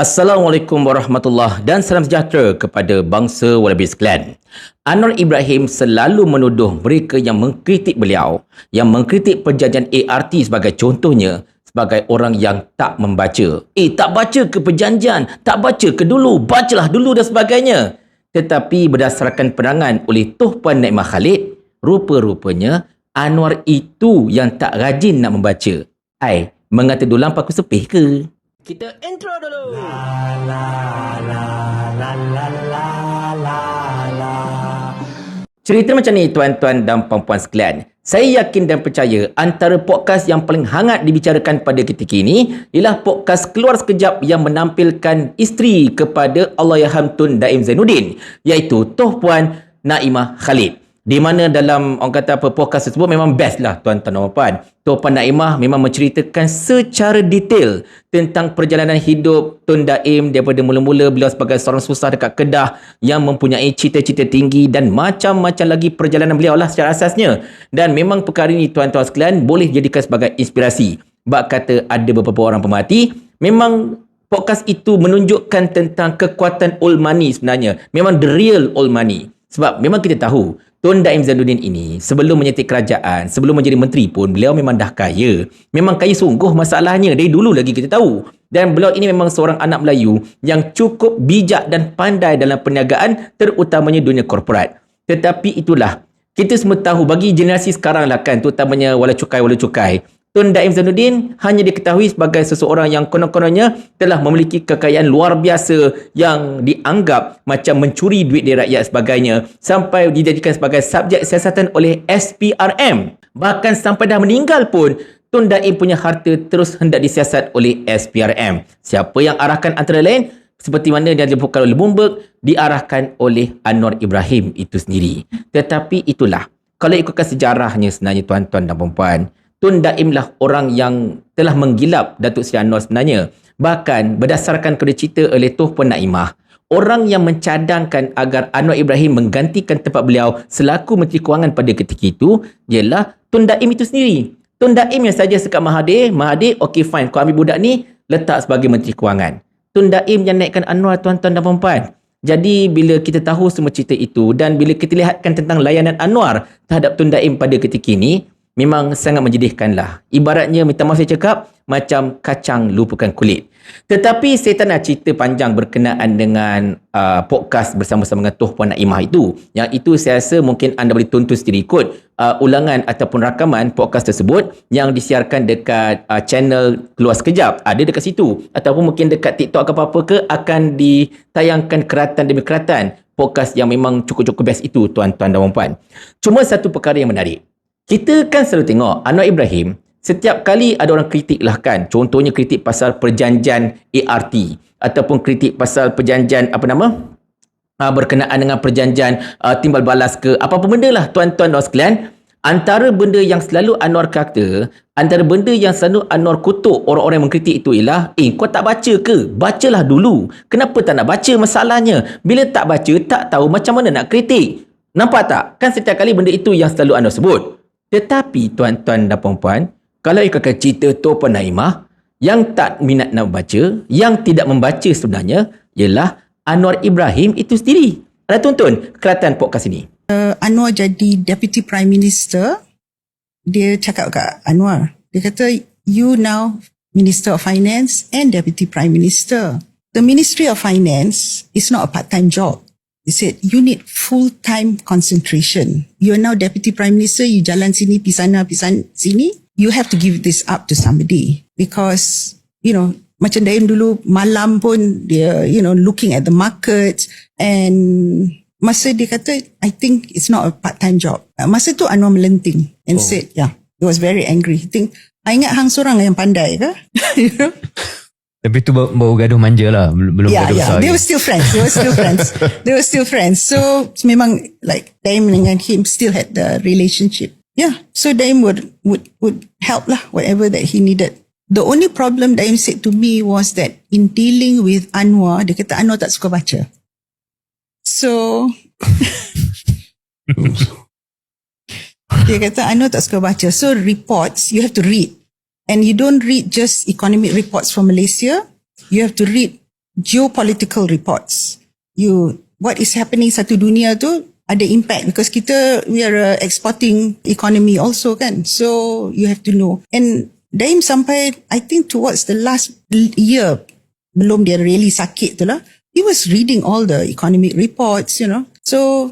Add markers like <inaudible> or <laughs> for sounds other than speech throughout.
Assalamualaikum warahmatullahi dan salam sejahtera kepada bangsa Walabi sekalian. Anwar Ibrahim selalu menuduh mereka yang mengkritik beliau, yang mengkritik perjanjian ART sebagai contohnya, sebagai orang yang tak membaca. Eh, tak baca ke perjanjian? Tak baca ke dulu? Bacalah dulu dan sebagainya. Tetapi berdasarkan perangan oleh Tuh Puan Naimah Khalid, rupa-rupanya Anwar itu yang tak rajin nak membaca. Ai, mengata dulang paku sepih ke? Kita intro dulu. La la la la la la la la. Cerita macam ni tuan-tuan dan puan-puan sekalian. Saya yakin dan percaya antara podcast yang paling hangat dibicarakan pada ketika ini ialah podcast Keluar Sekejap yang menampilkan isteri kepada Allahyarham Tun Daim Zainuddin iaitu Toh Puan Naimah Khalid di mana dalam orang kata apa podcast tersebut memang best lah tuan-tuan dan puan. Tuan Puan Naimah memang menceritakan secara detail tentang perjalanan hidup Tun Daim daripada mula-mula beliau sebagai seorang susah dekat Kedah yang mempunyai cita-cita tinggi dan macam-macam lagi perjalanan beliau lah secara asasnya. Dan memang perkara ini tuan-tuan sekalian boleh jadikan sebagai inspirasi. Bak kata ada beberapa orang pemerhati, memang podcast itu menunjukkan tentang kekuatan old money sebenarnya. Memang the real old money. Sebab memang kita tahu Tun Daim Zainuddin ini sebelum menyetik kerajaan, sebelum menjadi menteri pun beliau memang dah kaya. Memang kaya sungguh masalahnya dari dulu lagi kita tahu. Dan beliau ini memang seorang anak Melayu yang cukup bijak dan pandai dalam perniagaan terutamanya dunia korporat. Tetapi itulah, kita semua tahu bagi generasi sekarang lah kan terutamanya wala cukai wala cukai. Tun Daim Zainuddin hanya diketahui sebagai seseorang yang konon-kononnya telah memiliki kekayaan luar biasa yang dianggap macam mencuri duit dari rakyat sebagainya sampai dijadikan sebagai subjek siasatan oleh SPRM. Bahkan sampai dah meninggal pun Tun Daim punya harta terus hendak disiasat oleh SPRM. Siapa yang arahkan antara lain seperti mana yang dilaporkan oleh Bloomberg diarahkan oleh Anwar Ibrahim itu sendiri. Tetapi itulah kalau ikutkan sejarahnya sebenarnya tuan-tuan dan puan-puan Tun Daim lah orang yang telah menggilap Datuk Seri Anwar sebenarnya. Bahkan berdasarkan kepada cerita oleh Tuh Puan Naimah, orang yang mencadangkan agar Anwar Ibrahim menggantikan tempat beliau selaku Menteri Kewangan pada ketika itu ialah Tun Daim itu sendiri. Tun Daim yang saja sekat Mahathir, Mahathir, okey fine, kau ambil budak ni, letak sebagai Menteri Kewangan. Tun Daim yang naikkan Anwar tuan-tuan dan puan Jadi bila kita tahu semua cerita itu dan bila kita lihatkan tentang layanan Anwar terhadap Tun Daim pada ketika ini, memang sangat menjadikan lah. Ibaratnya, minta maaf saya cakap, macam kacang lupakan kulit. Tetapi saya tak nak cerita panjang berkenaan dengan uh, podcast bersama-sama dengan Tuh Puan Naimah itu. Yang itu saya rasa mungkin anda boleh tonton sendiri ikut uh, ulangan ataupun rakaman podcast tersebut yang disiarkan dekat uh, channel Keluar Sekejap. Ada dekat situ. Ataupun mungkin dekat TikTok ke apa-apa ke akan ditayangkan keratan demi keratan podcast yang memang cukup-cukup best itu tuan-tuan dan puan Cuma satu perkara yang menarik. Kita kan selalu tengok Anwar Ibrahim setiap kali ada orang kritik lah kan. Contohnya kritik pasal perjanjian ART ataupun kritik pasal perjanjian apa nama? Uh, berkenaan dengan perjanjian uh, timbal balas ke apa-apa benda lah tuan-tuan dan sekalian. Antara benda yang selalu Anwar kata, antara benda yang selalu Anwar kutuk orang-orang yang mengkritik itu ialah, eh kau tak baca ke? Bacalah dulu. Kenapa tak nak baca masalahnya? Bila tak baca, tak tahu macam mana nak kritik. Nampak tak? Kan setiap kali benda itu yang selalu Anwar sebut. Tetapi tuan-tuan dan puan-puan, kalau ikutkan cerita Tua Puan Naimah, yang tak minat nak baca, yang tidak membaca sebenarnya, ialah Anwar Ibrahim itu sendiri. Ada tonton kelatan podcast ini. Uh, Anwar jadi Deputy Prime Minister, dia cakap kat Anwar, dia kata, you now Minister of Finance and Deputy Prime Minister. The Ministry of Finance is not a part-time job. He said, you need full-time concentration. You are now deputy prime minister, you jalan sini, pisana, pisan sini. You have to give this up to somebody because, you know, macam Daim dulu malam pun dia, you know, looking at the market and masa dia kata, I think it's not a part-time job. Masa tu Anwar melenting and oh. said, yeah, he was very angry. He think, I ingat hang seorang yang pandai ke? <laughs> you know? Tapi tu baru gaduh manja lah. Belum yeah, gaduh yeah. besar. They were still friends. They were still friends. <laughs> They were still friends. So memang like Daim dengan him still had the relationship. Yeah. So Daim would, would, would help lah whatever that he needed. The only problem Daim said to me was that in dealing with Anwar, dia kata Anwar tak suka baca. So <laughs> <laughs> dia kata Anwar tak suka baca. So reports, you have to read. And you don't read just economic reports from Malaysia. You have to read geopolitical reports. You what is happening satu dunia tu ada impact because kita we are a exporting economy also kan. So you have to know. And Daim sampai I think towards the last year belum dia really sakit tu lah. He was reading all the economic reports, you know. So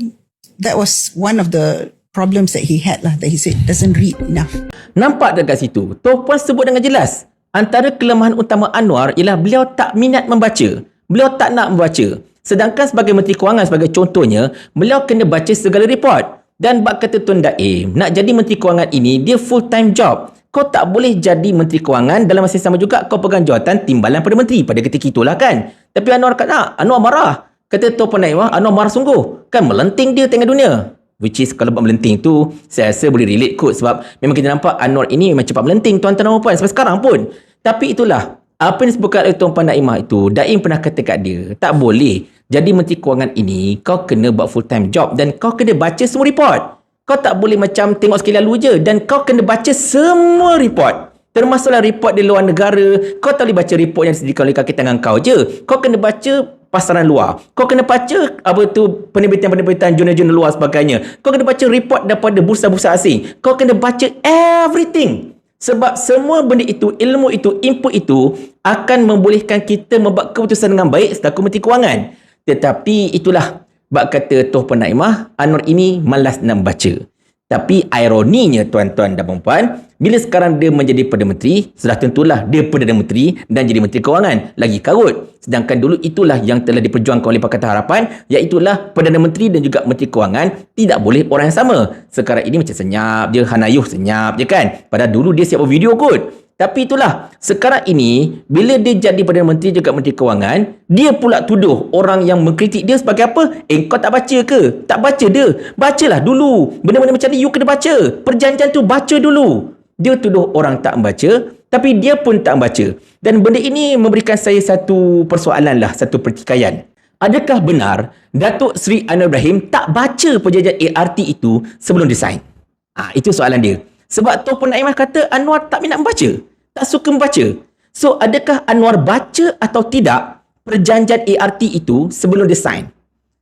that was one of the problems that he had lah that he said doesn't read enough. Nampak dekat situ, Toh Puan sebut dengan jelas. Antara kelemahan utama Anwar ialah beliau tak minat membaca. Beliau tak nak membaca. Sedangkan sebagai Menteri Kewangan sebagai contohnya, beliau kena baca segala report. Dan bak kata Tun Daim, nak jadi Menteri Kewangan ini, dia full time job. Kau tak boleh jadi Menteri Kewangan dalam masa yang sama juga kau pegang jawatan timbalan pada menteri pada ketika itulah kan. Tapi Anwar kata, Anwar marah. Kata Tuan Puan Naimah, Anwar marah sungguh. Kan melenting dia tengah dunia. Which is kalau buat melenting tu Saya rasa boleh relate kot Sebab memang kita nampak Anwar ini memang cepat melenting Tuan-tuan dan puan Sampai sekarang pun Tapi itulah Apa yang disebutkan oleh Tuan Puan Naimah itu Daim pernah kata kat dia Tak boleh Jadi Menteri Kewangan ini Kau kena buat full time job Dan kau kena baca semua report Kau tak boleh macam Tengok sekali lalu je Dan kau kena baca semua report Termasuklah report di luar negara. Kau tak boleh baca report yang disediakan oleh kaki tangan kau je. Kau kena baca pasaran luar. Kau kena baca apa tu penerbitan-penerbitan jurnal-jurnal luar sebagainya. Kau kena baca report daripada bursa-bursa asing. Kau kena baca everything. Sebab semua benda itu, ilmu itu, input itu akan membolehkan kita membuat keputusan dengan baik setaku Menteri Kewangan. Tetapi itulah bak kata Toh Penaimah, Anwar ini malas nak baca. Tapi ironinya tuan-tuan dan puan bila sekarang dia menjadi Perdana Menteri, sudah tentulah dia Perdana Menteri dan jadi Menteri Kewangan. Lagi karut. Sedangkan dulu itulah yang telah diperjuangkan oleh Pakatan Harapan, iaitulah Perdana Menteri dan juga Menteri Kewangan tidak boleh orang yang sama. Sekarang ini macam senyap je, Hanayuh senyap je kan. Padahal dulu dia siap video kot. Tapi itulah, sekarang ini, bila dia jadi Perdana Menteri juga Menteri Kewangan, dia pula tuduh orang yang mengkritik dia sebagai apa? Eh, kau tak baca ke? Tak baca dia. Bacalah dulu. Benda-benda macam ni, you kena baca. Perjanjian tu baca dulu. Dia tuduh orang tak membaca, tapi dia pun tak membaca. Dan benda ini memberikan saya satu persoalan lah, satu pertikaian. Adakah benar Datuk Seri Anwar Ibrahim tak baca perjanjian ART itu sebelum desain? Ah, itu soalan dia. Sebab Tuan Puan Naimah kata Anwar tak minat membaca. Tak suka membaca. So, adakah Anwar baca atau tidak perjanjian ART itu sebelum desain?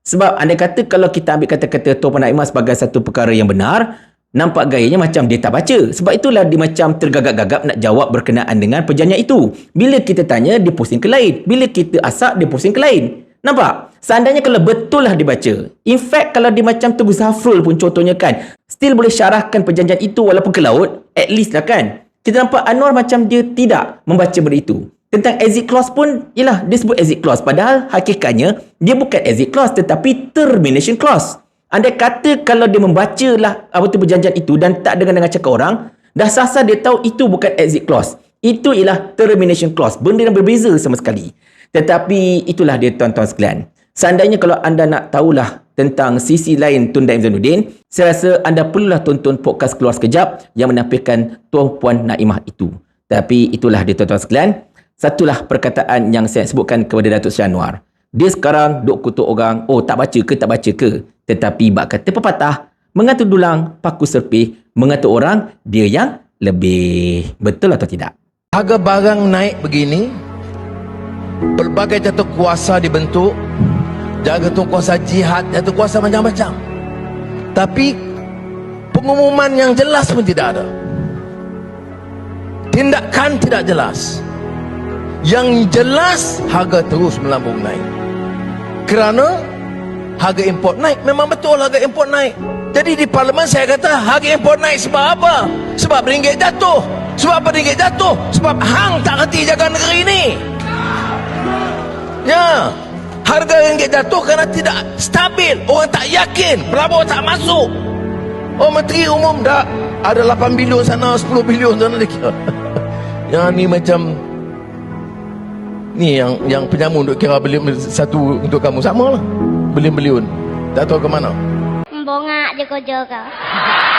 Sebab anda kata kalau kita ambil kata-kata Tuan Puan Naimah sebagai satu perkara yang benar, nampak gayanya macam dia tak baca. Sebab itulah dia macam tergagap-gagap nak jawab berkenaan dengan perjanjian itu. Bila kita tanya, dia pusing ke lain. Bila kita asak, dia pusing ke lain. Nampak? Seandainya kalau betul lah dia baca. In fact, kalau dia macam Teguh Zafrul pun contohnya kan, still boleh syarahkan perjanjian itu walaupun ke laut, at least lah kan. Kita nampak Anwar macam dia tidak membaca benda itu. Tentang exit clause pun, ialah dia sebut exit clause. Padahal hakikatnya, dia bukan exit clause tetapi termination clause. Andai kata kalau dia membaca lah apa tu perjanjian itu dan tak dengar dengan cakap orang, dah sah-sah dia tahu itu bukan exit clause. Itu ialah termination clause. Benda yang berbeza sama sekali. Tetapi itulah dia tuan-tuan sekalian. Seandainya kalau anda nak tahulah tentang sisi lain Tun Daim Zainuddin, saya rasa anda perlulah tonton podcast Keluar Sekejap yang menampilkan Tuan Puan Naimah itu. Tapi itulah dia tuan-tuan sekalian. Satulah perkataan yang saya sebutkan kepada Datuk Seri Anwar. Dia sekarang duk kutuk orang, oh tak baca ke, tak baca ke. Tetapi bak kata pepatah, mengatur dulang, paku serpih, mengatur orang, dia yang lebih. Betul atau tidak? Harga barang naik begini, pelbagai jatuh kuasa dibentuk, jatuh kuasa jihad, jatuh kuasa macam-macam. Tapi pengumuman yang jelas pun tidak ada. Tindakan tidak jelas. Yang jelas harga terus melambung naik. Kerana harga import naik, memang betul harga import naik. Jadi di parlimen saya kata harga import naik sebab apa? Sebab ringgit jatuh. Sebab apa ringgit jatuh? Sebab hang tak reti jaga negeri ini. Ya. Harga ringgit jatuh kerana tidak stabil. Orang tak yakin. Pelabur tak masuk. Oh Menteri Umum dah ada 8 bilion sana, 10 bilion sana lagi. <laughs> Yang ni macam ni yang yang penyamun duk kira beli satu untuk kamu sama lah. Beliun-beliun. Tak tahu ke mana. Bongak je kau. <laughs>